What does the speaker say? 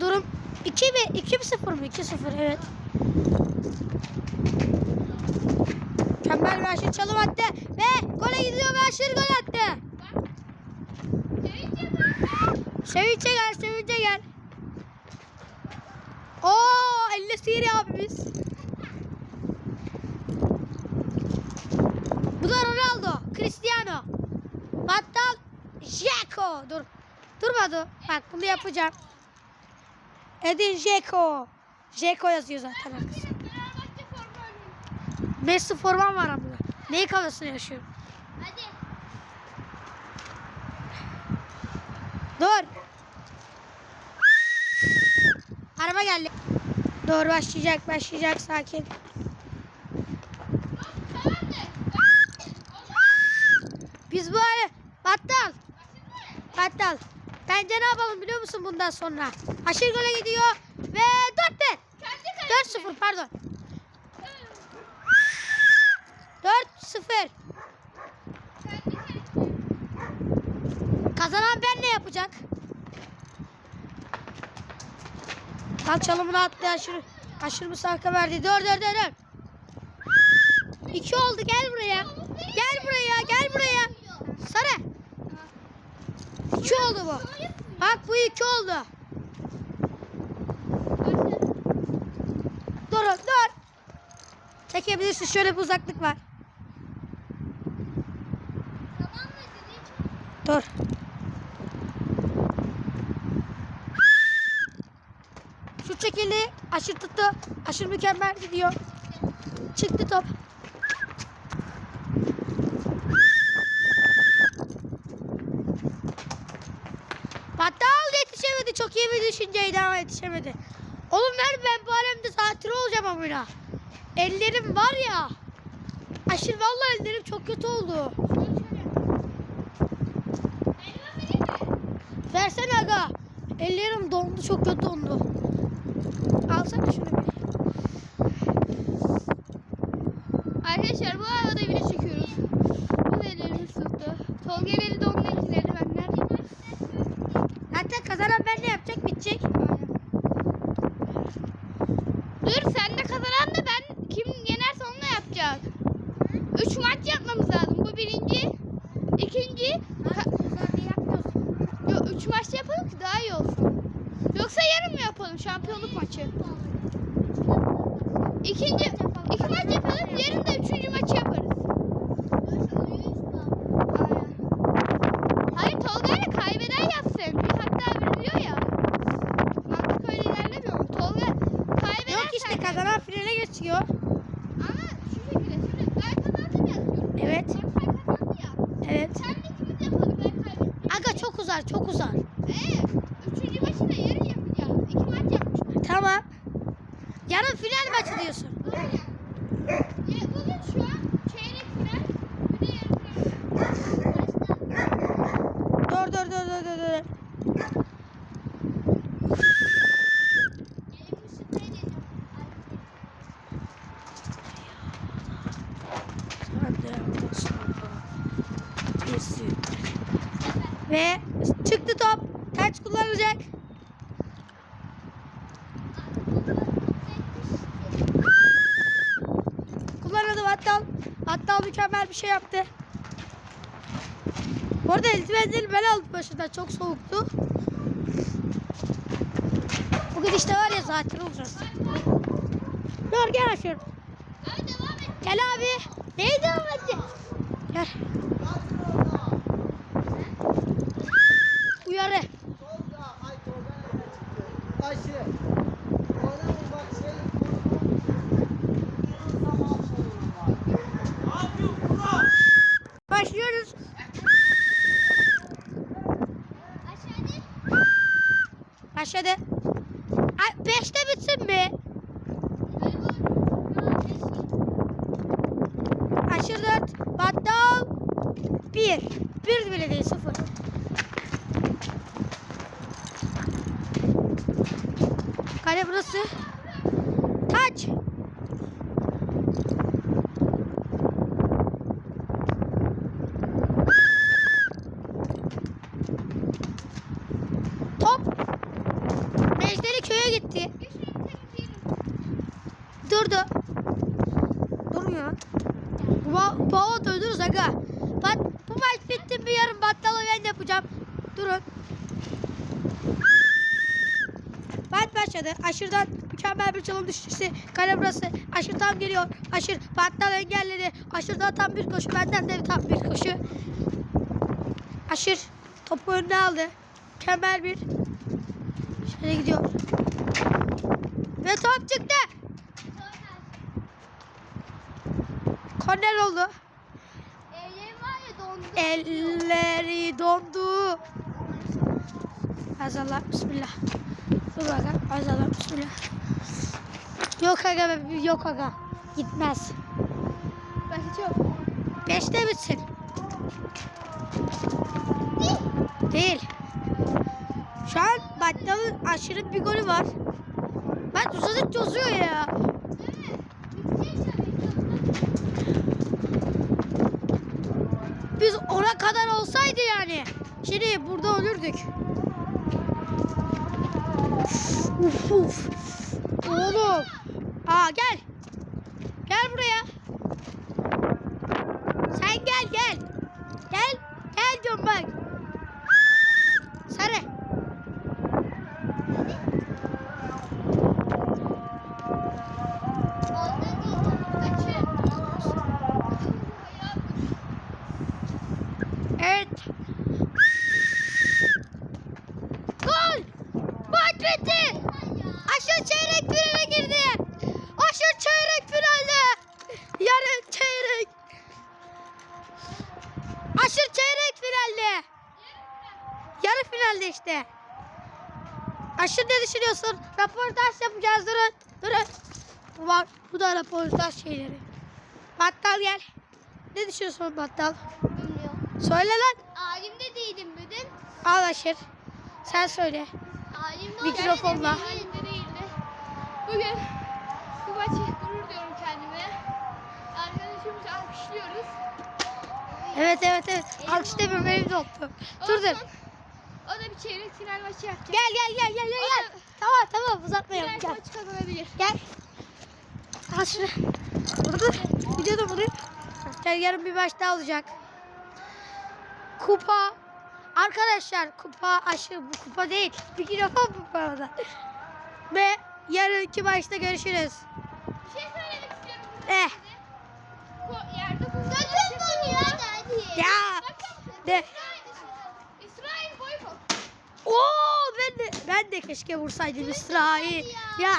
Durum 2 mi? 2 mi 0 mı? 2 0 evet. Bir aşırı çalım attı ve gole gidiyor ve aşırı gol attı. Sevinç'e gel, Sevinç'e gel. Oo, elle sihir abimiz. Bu da Ronaldo, Cristiano. Battal, Jeko. Dur. Durmadı. Bak bunu yapacağım. Edin Jeko. Jeko yazıyor zaten arkasında. Messi formam var abla. Neyi kafasına yaşıyorum? Hadi. Dur. Araba geldi. Dur başlayacak başlayacak sakin. Biz bu hale battal. Battal. Bence ne yapalım biliyor musun bundan sonra? Aşırı gole gidiyor ve 4 1. Kendi 4 0 pardon. 4 0. Kazanan ben ne yapacak? Al çalımını attı aşırı. Aşırı müsabaka verdi. Dur dur dur dur. İki oldu gel buraya. Gel buraya gel buraya. Sarı. İki oldu bu. Bak bu iki oldu. Dur dur. Çekebilirsin şöyle bir uzaklık var. Tamam? Dur. Şu çekildi. Aşır tuttu. Aşır mükemmel gidiyor. Çıktı top. Battal yetişemedi. Çok iyi bir düşünceydi ama yetişemedi. Oğlum ver ben bu alemde zatürre olacağım amına. Ellerim var ya. Aşır vallahi ellerim çok kötü oldu. Versene aga. Ellerim dondu çok kötü dondu. Alsana şunu bir. Arkadaşlar bu arada video çekiyoruz. Bu da ellerimiz tuttu. Tolga eli dondu için eldivenler. Zaten kazanan ben ne yapacak bitecek. Dur sen de kazanan da ben kim yenerse onunla yapacak. Üç maç yapmamız lazım. Bu birinci. ikinci. Ka- Yo, üç maç yapalım ki daha iyi olsun. Yoksa yarın mı yapalım şampiyonluk maçı? İkinci, iki maç yapalım. Yarın da üçüncü maçı yaparız. Hayır Tolga ile kaybeden yapsın. Bir hatta veriliyor ya. Mantık öyle ilerlemiyor? Tolga kaybeden Yok işte kazanan finale geçiyor. Ama şu şekilde şimdi ben kazandım yazıyorum. Evet. Bak sen kazandın ya. Evet. Sen de ikimiz yapalım ben kaybettim. Aga çok uzar çok uzar. Ee, üçüncü maçı da yarın yapacağız. İki maç yapmıştık. Tamam. Yarın final maçı diyorsun. Aynen. Ya, bugün şu an çeyrek final. Bir de yarı final. Dur dur dur dur dur. dur. Elimi ısıtmaya geliyorum. Ve çıktı top. Taç kullanacak. Kullanıldı Battal. Battal mükemmel bir şey yaptı. Bu arada eldivenleri ben aldım başında. Çok soğuktu. Bugün işte var ya zaten olacağız. Dur gel aşırı. Et. Gel abi. Neye devam etti? Gel. Uyarı. Tolga, 2. Bir bile değil 0. Kale burası. Taç. Top. Necdeli köye gitti. Durdu. Aşırıdan mükemmel bir çalım. Kale burası. Aşır tam geliyor. Aşır battal engelledi. Aşırıdan tam bir koşu. Benden de tam bir koşu. Aşır topu önüne aldı. Mükemmel bir. Şöyle gidiyor. Ve top çıktı. Korner oldu. Ya dondu. Elleri dondu. Azallah bismillah. Dur bakalım. Azallah bismillah. Yok aga yok aga. Gitmez. Başka çok. Beşte bitsin. Değil. Şu an Battal'ın aşırı bir golü var. Ben uzadıkça uzuyor ya. Biz ona kadar olsaydı yani. Şimdi burada ölürdük. Uf uf. Oğlum. Aa gel. Gel buraya. Sen gel gel. Gel. Gel diyorum bak. Sarı. Evet. Gol. Maç bitti. Aşır çeyrek finale girdi. Aşır çeyrek finalde. Yarın çeyrek. Aşır çeyrek finalde. Yarı finalde işte. Düşünüyorsun? Röportaj yapacağız. Durun. Durun. Var, bu da röportaj şeyleri. Battal gel. Ne düşünüyorsun Battal? Bilmiyorum. Söyle lan. Alimde değilim bugün. Al Aşır. Sen söyle. Alimde Mikrofonla. Alimde değildi. Bugün bu maçı gurur diyorum kendime. Arkadaşımızı alkışlıyoruz. Evet evet evet. Alkış demiyorum elimde oldu. Dur dur. O da bir çeyrek final maçı yapacak. Gel gel gel gel gel. gel. Tamam tamam uzatmayalım. Final Gel. maçı kazanabilir. Gel. Al şunu. Dur dur. Gidiyor da bunu. Gel yarın bir maç daha olacak. Kupa. Arkadaşlar kupa aşırı bu kupa değil. Bir mikrofon bu bu arada. Ve yarınki maçta görüşürüz. Bir şey söylemek istiyorum. Eh. Ko- Yerde kum Sakın bunu ya. Ya. Bakın. De. Oo ben de ben de keşke vursaydım İsrail. Ya